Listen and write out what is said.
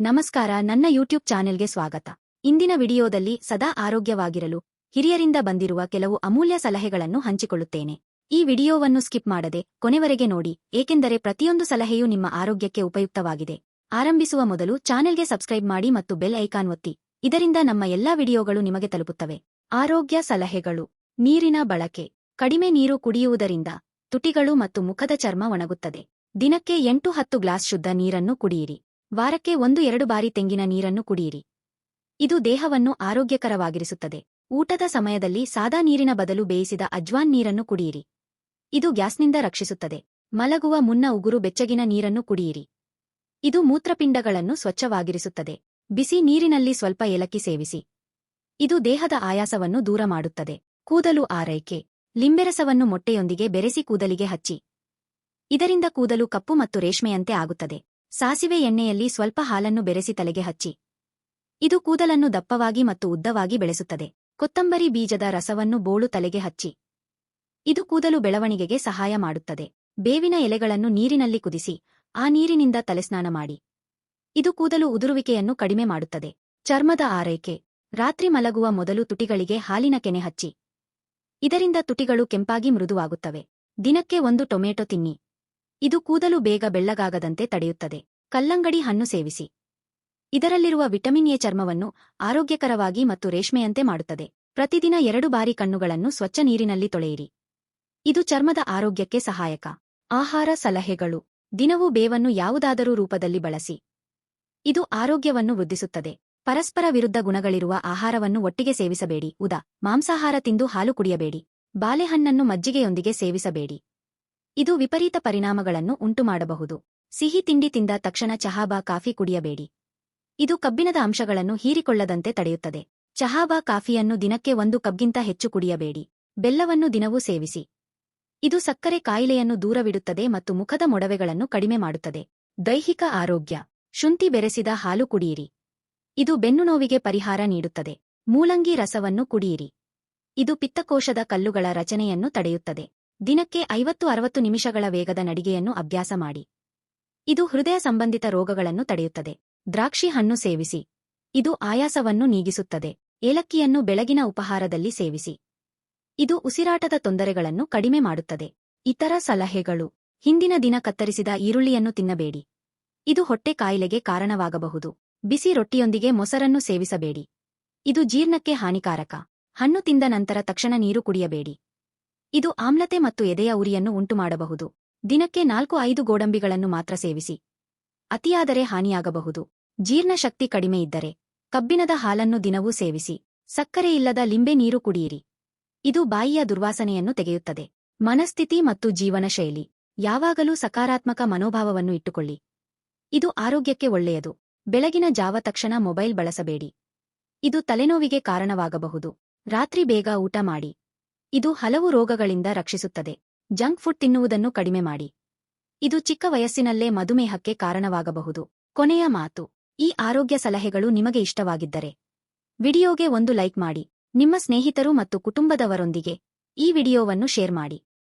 ನಮಸ್ಕಾರ, ನನ್ನ ಯೂಟ್ಯೂಬ್ ಚಾನೆಲ್ಗೆ ಸ್ವಾಗತ. ಇಂದಿನ ವಿಡಿಯೋದಲ್ಲಿ ಸದಾ ಆರೋಗ್ಯವಾಗಿರಲು, ಹಿರಿಯರಿಂದ ಬಂದಿರುವ ಕೆಲವು ಅಮೂಲ್ಯ ಸಲಹೆಗಳನ್ನು ಹಂಚಿಕೊಳ್ಳುತ್ತೇನೆ. ಈ ವಿಡಿಯೋವನ್ನು ಸ್ಕಿಪ್ ಮಾಡದೆ ಕೊನೆವರೆಗೆ ನೋಡಿ, ಏಕೆಂದರೆ ಪ್ರತಿಯೊಂದು ಸಲಹೆಯೂ ನಿಮ್ಮ ಆರೋಗ್ಯಕ್ಕೆ ಉಪಯುಕ್ತವಾಗಿದೆ. ಆರಂಭಿಸುವ ಮೊದಲು ಚಾನೆಲ್ಗೆ ಸಬ್ಸ್ಕ್ರೈಬ್ ಮಾಡಿ ಮತ್ತು ಬೆಲ್ ಐಕಾನ್ ಒತ್ತಿ, ಇದರಿಂದ ನಮ್ಮ ಎಲ್ಲಾ ವಿಡಿಯೋಗಳು ನಿಮಗೆ ತಲುಪುತ್ತವೆ. ಆರೋಗ್ಯ ಸಲಹೆಗಳು. ನೀರಿನ ಬಳಕೆ. ಕಡಿಮೆ ನೀರು ಕುಡಿಯುವುದರಿಂದ ತುಟಿಗಳು ಮತ್ತು ಮುಖದ ಚರ್ಮ ಒಣಗುತ್ತದೆ. ದಿನಕ್ಕೆ ಎಂಟು ಹತ್ತು ಗ್ಲಾಸ್ ಶುದ್ಧ ನೀರನ್ನು ಕುಡಿಯಿರಿ. ವಾರಕ್ಕೆ ಒಂದು ಎರಡು ಬಾರಿ ತೆಂಗಿನ ನೀರನ್ನು ಕುಡಿಯಿರಿ. ಇದು ದೇಹವನ್ನು ಆರೋಗ್ಯಕರವಾಗಿರಿಸುತ್ತದೆ. ಊಟದ ಸಮಯದಲ್ಲಿ ಸಾದಾ ನೀರಿನ ಬದಲು ಬೇಯಿಸಿದ ಅಜ್ವಾನ್ ನೀರನ್ನು ಕುಡಿಯಿರಿ. ಇದು ಗ್ಯಾಸ್ನಿಂದ ರಕ್ಷಿಸುತ್ತದೆ. ಮಲಗುವ ಮುನ್ನ ಉಗುರು ಬೆಚ್ಚಗಿನ ನೀರನ್ನು ಕುಡಿಯಿರಿ. ಇದು ಮೂತ್ರಪಿಂಡಗಳನ್ನು ಸ್ವಚ್ಛವಾಗಿರಿಸುತ್ತದೆ. ಬಿಸಿ ನೀರಿನಲ್ಲಿ ಸ್ವಲ್ಪ ಏಲಕ್ಕಿ ಸೇವಿಸಿ. ಇದು ದೇಹದ ಆಯಾಸವನ್ನು ದೂರ ಮಾಡುತ್ತದೆ. ಕೂದಲು ಆರೈಕೆ. ಲಿಂಬೆರಸವನ್ನು ಮೊಟ್ಟೆಯೊಂದಿಗೆ ಬೆರೆಸಿ ಕೂದಲಿಗೆ ಹಚ್ಚಿ. ಇದರಿಂದ ಕೂದಲು ಕಪ್ಪು ಮತ್ತು ರೇಷ್ಮೆಯಂತೆ ಆಗುತ್ತದೆ. ಸಾಸಿವೆ ಎಣ್ಣೆಯಲ್ಲಿ ಸ್ವಲ್ಪ ಹಾಲನ್ನು ಬೆರೆಸಿ ತಲೆಗೆ ಹಚ್ಚಿ. ಇದು ಕೂದಲನ್ನು ದಪ್ಪವಾಗಿ ಮತ್ತು ಉದ್ದವಾಗಿ ಬೆಳೆಸುತ್ತದೆ. ಕೊತ್ತಂಬರಿ ಬೀಜದ ರಸವನ್ನು ಬೋಳು ತಲೆಗೆ ಹಚ್ಚಿ. ಇದು ಕೂದಲು ಬೆಳವಣಿಗೆಗೆ ಸಹಾಯ ಮಾಡುತ್ತದೆ. ಬೇವಿನ ಎಲೆಗಳನ್ನು ನೀರಿನಲ್ಲಿ ಕುದಿಸಿ, ಆ ನೀರಿನಿಂದ ತಲೆಸ್ನಾನ ಮಾಡಿ. ಇದು ಕೂದಲು ಉದುರುವಿಕೆಯನ್ನು ಕಡಿಮೆ ಮಾಡುತ್ತದೆ. ಚರ್ಮದ ಆರೈಕೆ. ರಾತ್ರಿ ಮಲಗುವ ಮೊದಲು ತುಟಿಗಳಿಗೆ ಹಾಲಿನ ಕೆನೆ ಹಚ್ಚಿ. ಇದರಿಂದ ತುಟಿಗಳು ಕೆಂಪಾಗಿ ಮೃದುವಾಗುತ್ತವೆ. ದಿನಕ್ಕೆ ಒಂದು ಟೊಮೆಟೊ ತಿನ್ನಿ. ಇದು ಕೂದಲು ಬೇಗ ಬೆಳ್ಳಗಾಗದಂತೆ ತಡೆಯುತ್ತದೆ. ಕಲ್ಲಂಗಡಿ ಹಣ್ಣು ಸೇವಿಸಿ. ಇದರಲ್ಲಿರುವ ವಿಟಮಿನ್ ಎ ಚರ್ಮವನ್ನು ಆರೋಗ್ಯಕರವಾಗಿ ಮತ್ತು ರೇಷ್ಮೆಯಂತೆ ಮಾಡುತ್ತದೆ. ಪ್ರತಿದಿನ ಎರಡು ಬಾರಿ ಕಣ್ಣುಗಳನ್ನು ಸ್ವಚ್ಛ ನೀರಿನಲ್ಲಿ ತೊಳೆಯಿರಿ. ಇದು ಚರ್ಮದ ಆರೋಗ್ಯಕ್ಕೆ ಸಹಾಯಕ. ಆಹಾರ ಸಲಹೆಗಳು. ದಿನವೂ ಬೇವನ್ನು ಯಾವುದಾದರೂ ರೂಪದಲ್ಲಿ ಬಳಸಿ. ಇದು ಆರೋಗ್ಯವನ್ನು ವೃದ್ಧಿಸುತ್ತದೆ. ಪರಸ್ಪರ ವಿರುದ್ಧ ಗುಣಗಳಿರುವ ಆಹಾರವನ್ನು ಒಟ್ಟಿಗೆ ಸೇವಿಸಬೇಡಿ. ಉದಾ. ಮಾಂಸಾಹಾರ ತಿಂದು ಹಾಲು ಕುಡಿಯಬೇಡಿ. ಬಾಳೆಹಣ್ಣನ್ನು ಮಜ್ಜಿಗೆಯೊಂದಿಗೆ ಸೇವಿಸಬೇಡಿ. ಇದು ವಿಪರೀತ ಪರಿಣಾಮಗಳನ್ನು ಉಂಟುಮಾಡಬಹುದು. ಸಿಹಿ ತಿಂಡಿ ತಿಂದ ತಕ್ಷಣ ಚಹಾಬಾ ಕಾಫಿ ಕುಡಿಯಬೇಡಿ. ಇದು ಕಬ್ಬಿಣದ ಅಂಶಗಳನ್ನು ಹೀರಿಕೊಳ್ಳದಂತೆ ತಡೆಯುತ್ತದೆ. ಚಹಾಬಾ ಕಾಫಿಯನ್ನು ದಿನಕ್ಕೆ ಒಂದು ಕಬ್ಗಿಂತ ಹೆಚ್ಚು ಕುಡಿಯಬೇಡಿ. ಬೆಲ್ಲವನ್ನು ದಿನವೂ ಸೇವಿಸಿ. ಇದು ಸಕ್ಕರೆ ಕಾಯಿಲೆಯನ್ನು ದೂರವಿಡುತ್ತದೆ ಮತ್ತು ಮುಖದ ಮೊಡವೆಗಳನ್ನು ಕಡಿಮೆ ಮಾಡುತ್ತದೆ. ದೈಹಿಕ ಆರೋಗ್ಯ. ಶುಂಠಿ ಬೆರೆಸಿದ ಹಾಲು ಕುಡಿಯಿರಿ. ಇದು ಬೆನ್ನುನೋವಿಗೆ ಪರಿಹಾರ ನೀಡುತ್ತದೆ. ಮೂಲಂಗಿ ರಸವನ್ನು ಕುಡಿಯಿರಿ. ಇದು ಪಿತ್ತಕೋಶದ ಕಲ್ಲುಗಳ ರಚನೆಯನ್ನು ತಡೆಯುತ್ತದೆ. ದಿನಕ್ಕೆ ಐವತ್ತು ಅರವತ್ತು ನಿಮಿಷಗಳ ವೇಗದ ನಡಿಗೆಯನ್ನು ಅಭ್ಯಾಸ ಮಾಡಿ. ಇದು ಹೃದಯ ಸಂಬಂಧಿತ ರೋಗಗಳನ್ನು ತಡೆಯುತ್ತದೆ. ದ್ರಾಕ್ಷಿ ಹಣ್ಣು ಸೇವಿಸಿ. ಇದು ಆಯಾಸವನ್ನು ನೀಗಿಸುತ್ತದೆ. ಏಲಕ್ಕಿಯನ್ನು ಬೆಳಗಿನ ಉಪಹಾರದಲ್ಲಿ ಸೇವಿಸಿ. ಇದು ಉಸಿರಾಟದ ತೊಂದರೆಗಳನ್ನು ಕಡಿಮೆ ಮಾಡುತ್ತದೆ. ಇತರ ಸಲಹೆಗಳು. ಹಿಂದಿನ ದಿನ ಕತ್ತರಿಸಿದ ಈರುಳ್ಳಿಯನ್ನು ತಿನ್ನಬೇಡಿ. ಇದು ಹೊಟ್ಟೆ ಕಾಯಿಲೆಗೆ ಕಾರಣವಾಗಬಹುದು. ಬಿಸಿ ರೊಟ್ಟಿಯೊಂದಿಗೆ ಮೊಸರನ್ನು ಸೇವಿಸಬೇಡಿ. ಇದು ಜೀರ್ಣಕ್ಕೆ ಹಾನಿಕಾರಕ. ಹಣ್ಣು ತಿಂದ ನಂತರ ತಕ್ಷಣ ನೀರು ಕುಡಿಯಬೇಡಿ. ಇದು ಆಮ್ಲತೆ ಮತ್ತು ಎದೆಯ ಉರಿಯನ್ನು ಉಂಟುಮಾಡಬಹುದು. ದಿನಕ್ಕೆ ನಾಲ್ಕು ಐದು ಗೋಡಂಬಿಗಳನ್ನು ಮಾತ್ರ ಸೇವಿಸಿ. ಅತಿಯಾದರೆ ಹಾನಿಯಾಗಬಹುದು. ಜೀರ್ಣಶಕ್ತಿ ಕಡಿಮೆ ಇದ್ದರೆ ಕಬ್ಬಿಣದ ಹಾಲನ್ನು ದಿನವೂ ಸೇವಿಸಿ. ಸಕ್ಕರೆಯಿಲ್ಲದ ಲಿಂಬೆ ನೀರು ಕುಡಿಯಿರಿ. ಇದು ಬಾಯಿಯ ದುರ್ವಾಸನೆಯನ್ನು ತೆಗೆಯುತ್ತದೆ. ಮನಸ್ಥಿತಿ ಮತ್ತು ಜೀವನಶೈಲಿ ಯಾವಾಗಲೂ ಸಕಾರಾತ್ಮಕ ಮನೋಭಾವವನ್ನು ಇಟ್ಟುಕೊಳ್ಳಿ. ಇದು ಆರೋಗ್ಯಕ್ಕೆ ಒಳ್ಳೆಯದು. ಬೆಳಗಿನ ಜಾವ ತಕ್ಷಣ ಮೊಬೈಲ್ ಬಳಸಬೇಡಿ. ಇದು ತಲೆನೋವಿಗೆ ಕಾರಣವಾಗಬಹುದು. ರಾತ್ರಿ ಬೇಗ ಊಟ ಮಾಡಿ. ಇದು ಹಲವು ರೋಗಗಳಿಂದ ರಕ್ಷಿಸುತ್ತದೆ. ಜಂಕ್ ಫುಡ್ ತಿನ್ನುವುದನ್ನು ಕಡಿಮೆ ಮಾಡಿ. ಇದು ಚಿಕ್ಕ ವಯಸ್ಸಿನಲ್ಲೇ ಮಧುಮೇಹಕ್ಕೆ ಕಾರಣವಾಗಬಹುದು. ಕೊನೆಯ ಮಾತು. ಈ ಆರೋಗ್ಯ ಸಲಹೆಗಳು ನಿಮಗೆ ಇಷ್ಟವಾಗಿದ್ದರೆ. ವಿಡಿಯೋಗೆ ಒಂದು ಲೈಕ್ ಮಾಡಿ. ನಿಮ್ಮ ಸ್ನೇಹಿತರು ಮತ್ತು ಕುಟುಂಬದವರೊಂದಿಗೆ ಈ ವಿಡಿಯೋವನ್ನು ಶೇರ್ ಮಾಡಿ.